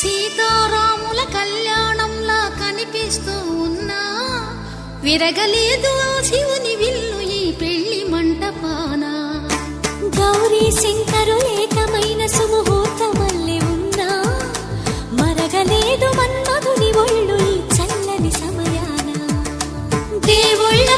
సీతారాముల కళ్యాణంలా కనిపిస్తూ ఉన్నా విరగలేదు ఆ శివుని విల్లు ఈ పెళ్ళి మంటపాన. గౌరీ శంకరు ఏకమైన సుముహూర్తమల్లి ఉన్నా మరగలేదు మన్మధుని ఒళ్ళు ఈ చల్లని సమయాన. దేవుళ్ళ